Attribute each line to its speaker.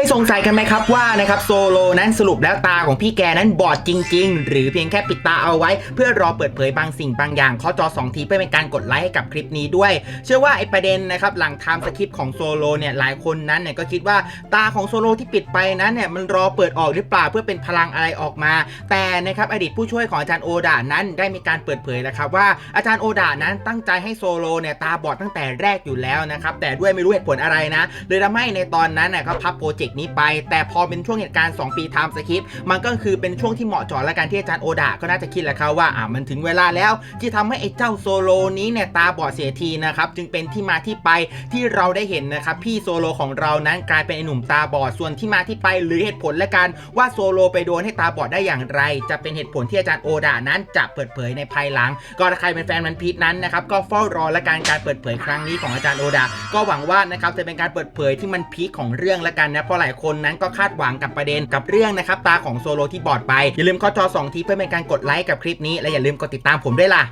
Speaker 1: ยสงสัยกันไหมครับว่านะครับโซโลนั้นสรุปแล้วตาของพี่แกนั้นบอดจริง ๆ หรือเพียงแค่ปิดตาเอาไว้ เพื่อรอเปิดเผยบางสิ่งบางอย่างเคาะจอสองทีเพื่อเป็นการกดไลค์ให้กับคลิปนี้ด้วย เชื่อว่าไอประเด็นนะครับหลังไทม์สคริปต์ของโซโลเนี่ยหลายคนนั้นเนี่ยก็คิดว่าตาของโซโลที่ปิดไปนั้นเนี่ยมันรอเปิดออกหรือเปล่าเพื่อเป็นพลังอะไรออกมา แต่นะครับอดีตผู้ช่วยของอาจารย์โอดานั้นได้มีการเปิดเผยแล้วครับว่าอาจารย์โอดานั้นตั้งใจให้โซโลเนี่ยตาบอดตั้งแต่แรกอยู่แล้วนะครับแต่ด้วยไม่รู้เหตุผลอะไรนะเลยทำให้ในตอนนั้นน่ะก็พับโปรเจกต์นี้ไป แต่พอเป็นช่วงเหตุการณ์ 2 ปีไทม์สคริปต์มันก็คือเป็นช่วงที่เหมาะเจาะและการที่อาจารย์โอดาก็น่าจะคิดแล้วครับว่าอ่ามันถึงเวลาแล้ว ที่ทำให้ไอ้เจ้าโซโลนี้เนี่ยตาบอดเสียทีนะครับจึงเป็นที่มาที่ไปที่เราได้เห็นนะครับพี่โซโลของเรานั้นกลายเป็นไอ้หนุ่มตาบอดส่วนที่มาที่ไปหรือเหตุผลและกันว่าโซโลไปโดนให้ตาบอดได้อย่างไร จะเป็นเหตุผลที่อาจารย์โอดานั้นจะเปิดเผยในภายหลัง ก็ถ้าใครเป็นแฟนมันพีทนั้นนะครับก็เฝ้ารอและการการเปิดเผยครั้งนี้ของอาจารย์โอดาก็หวังว่านะครับจะเป็นการเปิดเผยที่มันพีคของเรื่องและกันนะเพราะหลายคนนั้นก็คาดหวังกับประเด็นกับเรื่องนะครับตาของโซโลที่บอดไปอย่าลืมข้อจอสองทีเพื่อเป็นการกดไลค์กับคลิปนี้และอย่าลืมกดติดตามผมด้วยล่ะ